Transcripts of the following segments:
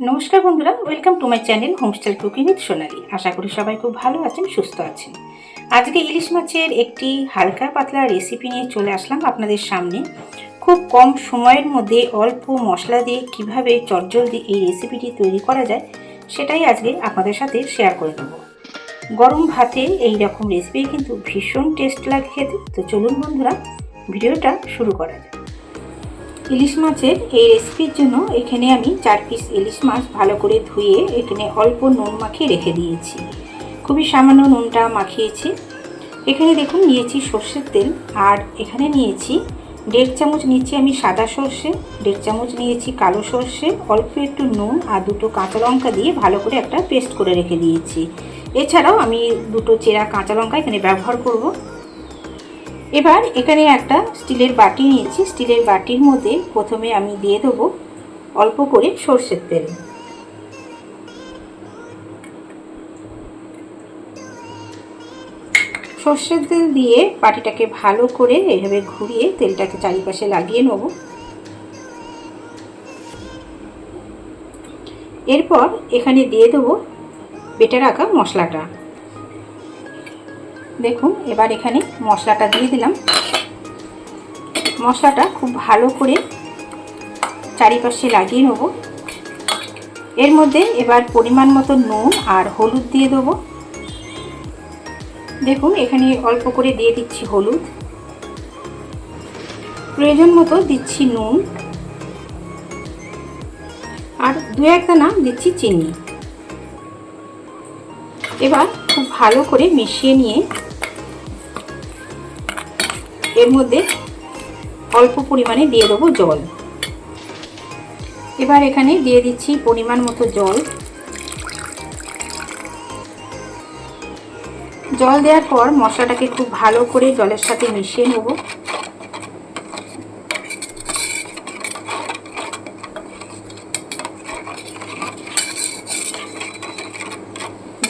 নমস্কার বন্ধুরা welcome to my channel homestyle cooking with Sonali আশা করি সবাই খুব ভালো আছেন, সুস্থ আছেন। আজকে ইলিশ মাছের একটি হালকা পাতলা রেসিপি নিয়ে চলে আসলাম আপনাদের সামনে। খুব কম সময়ের মধ্যে অল্প মশলা দিয়ে কীভাবে চটজলদি এই রেসিপিটি তৈরি করা যায়, সেটাই আজকে আপনাদের সাথে শেয়ার করে দেবো। গরম ভাতে এই রকম রেসিপি কিন্তু ভীষণ টেস্ট লাগে খেতে। তো চলুন বন্ধুরা, ভিডিওটা শুরু করা যায় ইলিশ মাছের এই রেসিপির জন্য এখানে আমি চার পিস ইলিশ মাছ ভালো করে ধুয়ে এখানে অল্প নুন মাখিয়ে রেখে দিয়েছি। খুবই সামান্য নুনটা মাখিয়েছি। এখানে দেখুন নিয়েছি সর্ষের তেল আর এখানে নিয়েছি দেড় চামচ নিয়েছি আমি সাদা সর্ষে, দেড় চামচ নিয়েছি কালো সর্ষে, অল্প একটু নুন আর দুটো কাঁচা লঙ্কা দিয়ে ভালো করে একটা পেস্ট করে রেখে দিয়েছি। এছাড়াও আমি দুটো চেরা কাঁচা লঙ্কা এখানে ব্যবহার করব। এবার এখানে একটা স্টিলের বাটি নিয়েছি। স্টিলের বাটির মধ্যে প্রথমে আমি দিয়ে দেবো অল্প করে সর্ষের তেল। সর্ষের তেল দিয়ে বাটিটাকে ভালো করে এভাবে ঘুরিয়ে তেলটাকে চারিপাশে লাগিয়ে নেব। এরপর এখানে দিয়ে দেবো বেটে রাখা মশলাটা। দেখুন, এবার এখানে মশলাটা দিয়ে দিলাম। মশলাটা খুব ভালো করে চারিপাশে লাগিয়ে নেব। এর মধ্যে এবার পরিমাণ মতো নুন আর হলুদ দিয়ে দেবো। দেখুন, এখানে অল্প করে দিয়ে দিচ্ছি হলুদ। প্রয়োজন মতো দিচ্ছি নুন। আর দু একটা নাম দিচ্ছি চিনি। এবার খুব ভালো করে মিশিয়ে নিয়ে এর মধ্যে অল্প পরিমাণে দিয়ে দেবো জল। এবার এখানে দিয়ে দিচ্ছি পরিমাণ মতো জল। জল দেওয়ার পর মশলাটাকে খুব ভালো করে জলের সাথে মিশিয়ে নেব।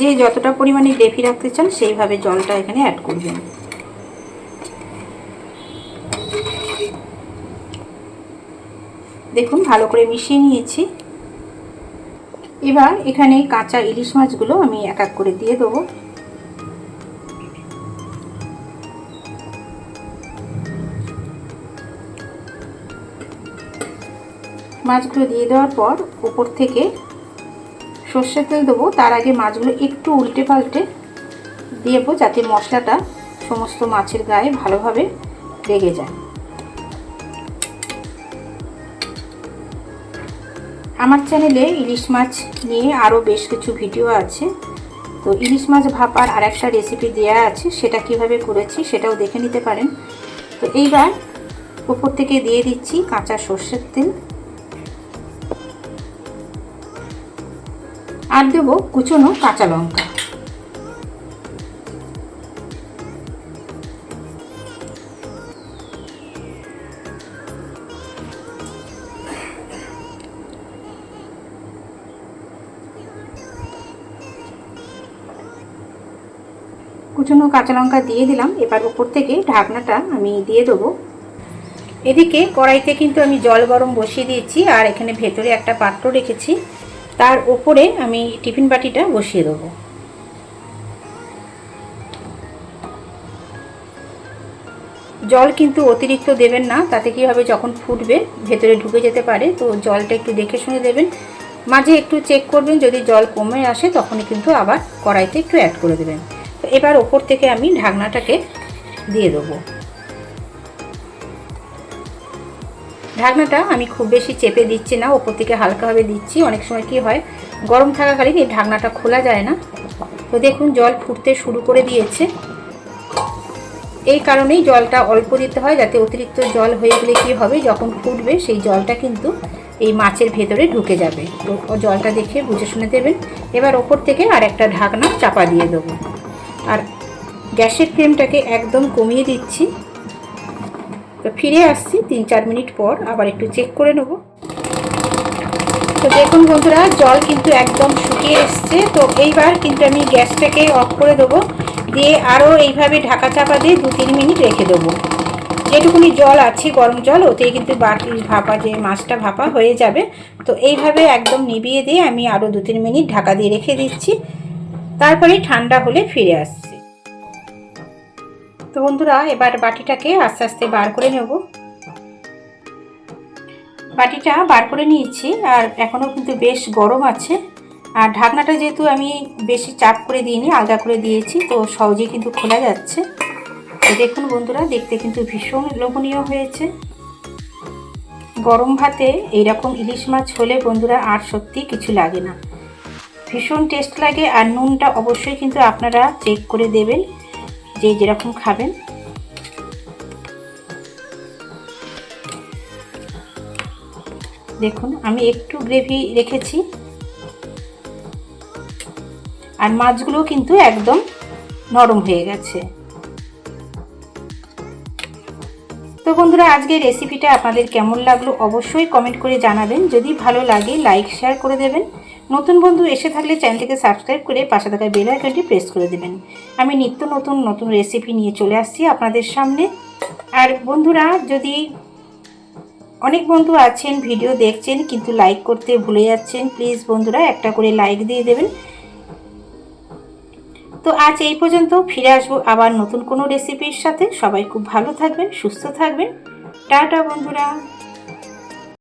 যে যতটা পরিমাণে গ্রেভি রাখতে চান সেইভাবে জলটা এখানে অ্যাড করবেন। দেখুন, ভালো করে মিশিয়ে নিয়েছি। এবার এখানে কাঁচা ইলিশ মাছগুলো আমি এক এক করে দিয়ে দেবো। মাছগুলো দিয়ে দেওয়ার পর উপর থেকে সর্ষের তেল দেবো। তার আগে মাছগুলো একটু উল্টে পাল্টে দেবো যাতে মশলাটা সমস্ত মাছের গায়ে ভালোভাবে লেগে যায়। আমার চ্যানেলে ইলিশ মাছ নিয়ে আরও বেশ কিছু ভিডিও আছে। তো ইলিশ মাছ ভাপার আর একটা রেসিপি দেওয়া আছে, সেটা কীভাবে করেছি সেটাও দেখে নিতে পারেন। তো এইবার উপর থেকে দিয়ে দিচ্ছি কাঁচা সর্ষের তেল। আর দেবো কুচনো কাঁচা লঙ্কা। কুচনো কাঁচা লঙ্কা দিয়ে দিলাম। এবার উপর থেকে ঢাকনাটা আমি দিয়ে দেবো। এদিকে কড়াইতে কিন্তু আমি জল গরম বসিয়ে দিয়েছি আর এখানে ভেতরে একটা পাত্র রেখেছি। তার ওপরে আমি টিফিন বাটিটা বসিয়ে দেবো। জল কিন্তু অতিরিক্ত দেবেন না, তাতে কি হবে যখন ফুটবে, ভেতরে ঢুকে যেতে পারে। তো জলটা একটু দেখে শুনে দেবেন। মাঝে একটু চেক করবেন, যদি জল কমে আসে তখনই কিন্তু আবার কড়াইতে একটু অ্যাড করে দেবেন। এবার ওপর থেকে আমি ঢাকনাটাকে দিয়ে দেবো। ঢাকনাটা আমি খুব বেশি চেপে দিচ্ছি না, ওপর থেকে হালকাভাবে দিচ্ছি। অনেক সময় কি হয়, গরম থাকাকালীন এই ঢাকনাটা খোলা যায় না। তো দেখুন, জল ফুটতে শুরু করে দিয়েছে। এই কারণেই জলটা অল্প দিতে হয়, যাতে অতিরিক্ত জল হয়ে গেলে কী হবে, যখন ফুটবে সেই জলটা কিন্তু এই মাছের ভেতরে ঢুকে যাবে। জলটা দেখে বুঝে শুনে দেবেন। এবার ওপর থেকে আর একটা ঢাকনা চাপা দিয়ে দেবো। আর গ্যাসের ফ্লেমটাকে একদম কমিয়ে দিচ্ছি। তো ফিরে আসছি তিন চার মিনিট পর, আবার একটু চেক করে নেব। তো দেখুন বন্ধুরা, জল কিন্তু একদম শুকিয়ে এসছে। তো এইবার কিন্তু আমি গ্যাসটাকে অফ করে দেবো। দিয়ে আরও এইভাবে ঢাকা চাপা দিয়ে দু তিন মিনিট রেখে দেবো। যেটুকুনি জল আছে, গরম জল, ওতেই কিন্তু বাটি ভাপা যে মাছটা ভাপা হয়ে যাবে। তো এইভাবে একদম নিভিয়ে দিয়ে আমি আরও দু তিন মিনিট ঢাকা দিয়ে রেখে দিচ্ছি। তারপরে ঠান্ডা হলে ফিরে আসছি। তো বন্ধুরা, এবার বাটিটাকে আস্তে আস্তে বার করে নেব। বাটিটা বার করে নিয়েছি, আর এখনও কিন্তু বেশ গরম আছে। আর ঢাকনাটা যেহেতু আমি বেশি চাপ করে দিইনি, আলগা করে দিয়েছি, তো সহজেই কিন্তু খোলা যাচ্ছে। তো দেখুন বন্ধুরা, দেখতে কিন্তু ভীষণ লোভনীয় হয়েছে। গরম ভাতে এইরকম ইলিশ মাছ হলে বন্ধুরা আর সত্যি কিছু লাগে না। ভীষণ টেস্ট লাগে আর নুনটা অবশ্যই কিন্তু আপনারা চেক করে দেবেন যে যেরকম খাবেন। দেখুন, আমি একটু গ্রেভি রেখেছি। আর মাছগুলো কিন্তু একদম নরম হয়ে গেছে। তো বন্ধুরা, আজকের রেসিপিটা আপনাদের কেমন লাগল অবশ্যই কমেন্ট করে জানাবেন। যদি ভালো লাগে লাইক শেয়ার করে দেবেন। নতুন বন্ধু এসে থাকলে চ্যানেলটিকে সাবস্ক্রাইব করে পাশে থাকা বেল আইকনটি প্রেস করে দেবেন। আমি নিত্য নতুন নতুন রেসিপি নিয়ে চলে আসছি আপনাদের সামনে। আর বন্ধুরা, যদি অনেক বন্ধু আছেন ভিডিও দেখছেন, কিন্তু লাইক করতে ভুলে যাচ্ছেন প্লিজ বন্ধুরা একটা করে লাইক দিয়ে দেবেন। তো আজ এই পর্যন্ত ফিরে আসব আবার নতুন কোনো রেসিপির সাথে। সবাই খুব ভালো থাকবেন, সুস্থ থাকবেন। টাটা বন্ধুরা।